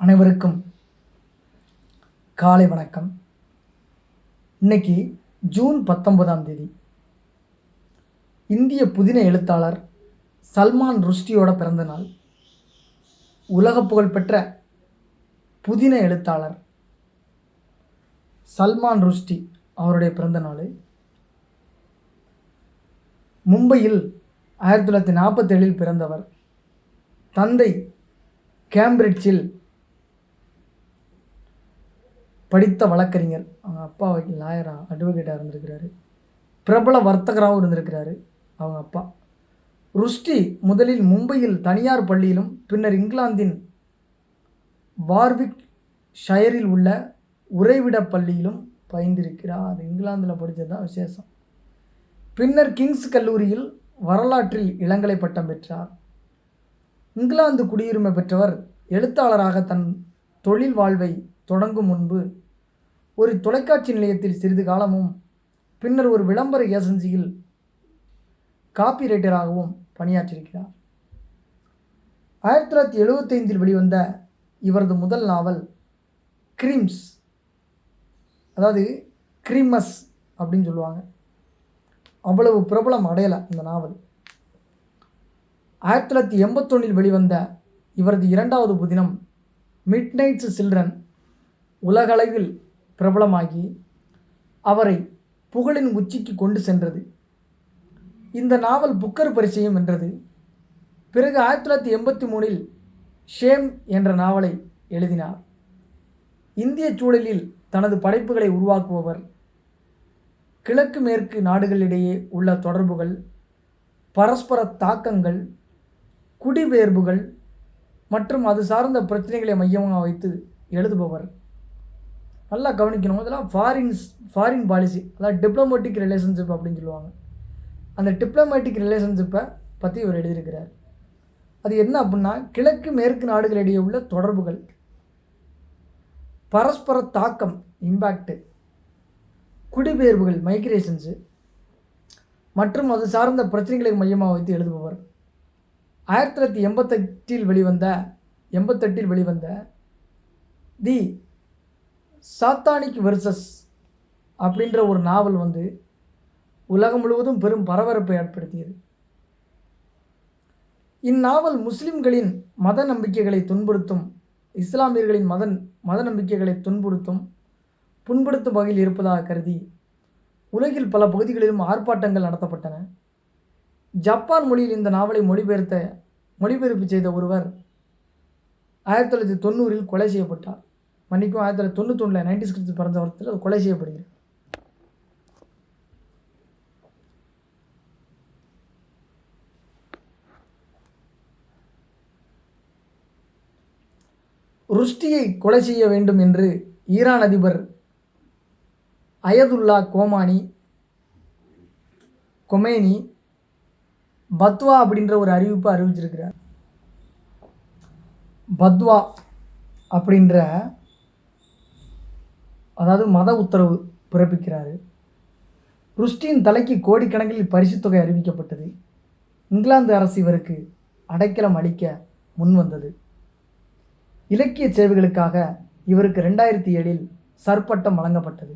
அனைவருக்கும் காலை வணக்கம். இன்னைக்கு ஜூன் பத்தொன்பதாம் தேதி. இந்திய புதின எழுத்தாளர் சல்மான் ருஷ்டியோட பிறந்த நாள். உலக புகழ்பெற்ற புதின எழுத்தாளர் சல்மான் ருஷ்டி அவருடைய பிறந்தநாள் மும்பையில் ஆயிரத்தி தொள்ளாயிரத்தி நாற்பத்தேழில் பிறந்தவர் தந்தை கேம்பிரிட்ஜில் படித்த வழக்கறிஞர் அவங்க அப்பா லாயராக அட்வொகேட்டாக இருந்திருக்கிறாரு. பிரபல வர்த்தகராகவும் இருந்திருக்கிறாரு அவங்க அப்பா. ருஷ்டி முதலில் மும்பையில் தனியார் பள்ளியிலும் பின்னர் இங்கிலாந்தின் வார்விக் ஷயரில் உள்ள உறைவிட பள்ளியிலும் பயின்றிருக்கிறார். இங்கிலாந்தில் படித்தது தான் விசேஷம். பின்னர் கிங்ஸ் கல்லூரியில் வரலாற்றில் இளங்கலை பட்டம் பெற்றார். இங்கிலாந்து குடியுரிமை பெற்றவர் எழுத்தாளராக தன் தொழில் வாழ்வை தொடங்கும் முன்பு ஒரு தொலைக்காட்சி நிலையத்தில் சிறிது காலமும் பின்னர் ஒரு விளம்பர ஏஜென்சியில் காப்பிரைட்டராகவும் பணியாற்றியிருக்கிறார். ஆயிரத்தி தொள்ளாயிரத்தி எழுபத்தைந்தில் வெளிவந்த இவரது முதல் நாவல் கிரீம்ஸ் அதாவது கிரீமஸ் அப்படின்னு சொல்லுவாங்க. அவ்வளவு பிரபலம் அடையலை இந்த நாவல். ஆயிரத்தி தொள்ளாயிரத்தி எண்பத்தொன்னில் வெளிவந்த இவரது இரண்டாவது புதினம் மிட் நைட்ஸ் சில்ட்ரன் உலகளவில் பிரபலமாகி அவரை புகழின் உச்சிக்கு கொண்டு சென்றது. இந்த நாவல் புக்கர் பரிசையும் வென்றது. பிறகு ஆயிரத்தி தொள்ளாயிரத்தி எண்பத்தி மூணில் ஷேம் என்ற நாவலை எழுதினார். இந்திய சூழலில் தனது படைப்புகளை உருவாக்குபவர் கிழக்கு மேற்கு நாடுகளிடையே உள்ள தொடர்புகள் பரஸ்பர தாக்கங்கள் குடிபெயர்வுகள் மற்றும் அது சார்ந்த பிரச்சனைகளை மையமாக வைத்து எழுதுபவர். நல்லா கவனிக்கணும். இதெல்லாம் ஃபாரின்ஸ் ஃபாரின் பாலிசி அதாவது டிப்ளமேட்டிக் ரிலேஷன்ஷிப் அப்படின்னு சொல்லுவாங்க. அந்த டிப்ளமேட்டிக் ரிலேஷன்ஷிப்பை பற்றி இவர் எழுதியிருக்கிறார். அது என்ன அப்படின்னா கிழக்கு மேற்கு நாடுகளிடையே உள்ள தொடர்புகள் பரஸ்பர தாக்கம் இம்பேக்டு குடிபெயர்வுகள் மைக்ரேஷன்ஸு மற்றும் அது சார்ந்த பிரச்சனைகளை மையமாக வைத்து எழுதுபவர். ஆயிரத்தி தொள்ளாயிரத்தி எண்பத்தெட்டில் வெளிவந்த எண்பத்தெட்டில் வெளிவந்த தி சாத்தானிக் வெர்சஸ் அப்படின்ற ஒரு நாவல் வந்து உலகம் முழுவதும் பெரும் பரபரப்பை ஏற்படுத்தியது. இந்நாவல் முஸ்லிம்களின் மத நம்பிக்கைகளை துன்புறுத்தும் இஸ்லாமியர்களின் மத மத நம்பிக்கைகளை துன்புறுத்தும் புண்படுத்தும் வகையில் இருப்பதாக கருதி உலகில் பல பகுதிகளிலும் ஆர்ப்பாட்டங்கள் நடத்தப்பட்டன. ஜப்பான் மொழியில் இந்த நாவலை மொழிபெயர்த்த மொழிபெயர்ப்பு செய்த ஒருவர் ஆயிரத்தி தொள்ளாயிரத்தி தொண்ணூறில் கொலை செய்யப்பட்டார். மன்னிக்கும் ஆயிரத்தி தொள்ளாயிரத்தி தொண்ணூத்தொன்னில் நைன்டி சிக்ஸ் பிறந்த வருடத்தில் கொலை செய்யப்படுகிறார் ருஷ்டியை கொலை செய்ய வேண்டும் என்று ஈரான் அதிபர் அயதுல்லா கோமானி கொமேனி பத்வா அப்படின்ற ஒரு அறிவிப்பை அறிவிச்சிருக்கிறார். பத்வா அப்படின்ற அதாவது மத உத்தரவு பிறப்பிக்கிறார். ருஷ்டியின் தலைக்கு கோடிக்கணக்கில் பரிசுத்தொகை அறிவிக்கப்பட்டது. இங்கிலாந்து அரசு இவருக்கு அடைக்கலம் அளிக்க முன்வந்தது இலக்கிய சேவைகளுக்காக இவருக்கு ரெண்டாயிரத்தி ஏழில் சற்பட்டம் வழங்கப்பட்டது.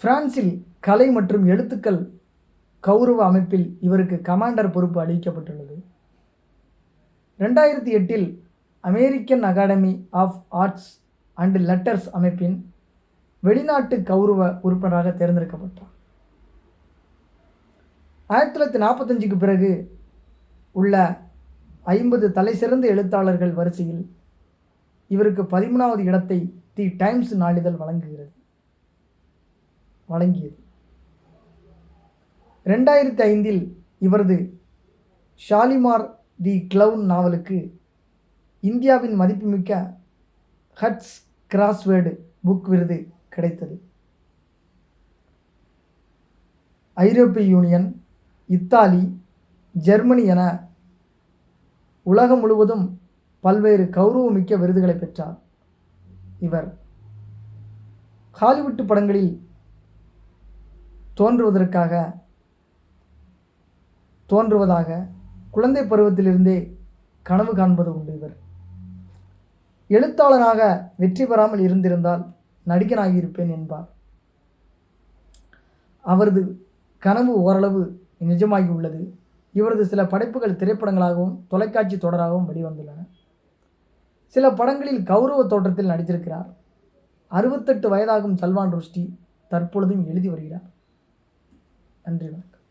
பிரான்சில் கலை மற்றும் எழுத்துக்கள் கௌரவ அமைப்பில் இவருக்கு கமாண்டர் பொறுப்பு அளிக்கப்பட்டுள்ளது. ரெண்டாயிரத்தி எட்டில் American academy of arts and letters அமைப்பின் வெளிநாட்டு கௌரவ உறுப்பினராக தேர்ந்தெடுக்கப்பட்டார். ஆயிரத்தி தொள்ளாயிரத்தி நாற்பத்தஞ்சுக்கு பிறகு உள்ள ஐம்பது தலைசிறந்த எழுத்தாளர்கள் வரிசையில் இவருக்கு பதிமூணாவது இடத்தை தி டைம்ஸ் நாளிதழ் வழங்குகிறது. வழங்கியது. ரெண்டாயிரத்தி ஐந்தில் இவரது ஷாலிமார் தி கிளவுன் நாவலுக்கு இந்தியாவின் மதிப்புமிக்க ஹட்ஸ் கிராஸ்வேர்டு புக் விருது கிடைத்தது. ஐரோப்பிய யூனியன் இத்தாலி ஜெர்மனி என உலகம் முழுவதும் பல்வேறு கௌரவமிக்க விருதுகளை பெற்றார் இவர். ஹாலிவுட் படங்களில் தோன்றுவதற்காக தோன்றுவதாக குழந்தை பருவத்திலிருந்தே கனவு காண்பது உண்டு இவர். எழுத்தாளனாக வெற்றி பெறாமல் இருந்திருந்தால் நடிகனாகியிருப்பேன் என்பார். அவரது கனவு ஓரளவு நிஜமாகி உள்ளது இவரது சில படைப்புகள் திரைப்படங்களாகவும் தொலைக்காட்சி தொடராகவும் வெளிவந்துள்ளன சில படங்களில் கௌரவ தோற்றத்தில் நடித்திருக்கிறார். அறுபத்தெட்டு வயதாகும் சல்மான் ருஷ்டி தற்பொழுதும் எழுதி வருகிறார். நன்றி வணக்கம்.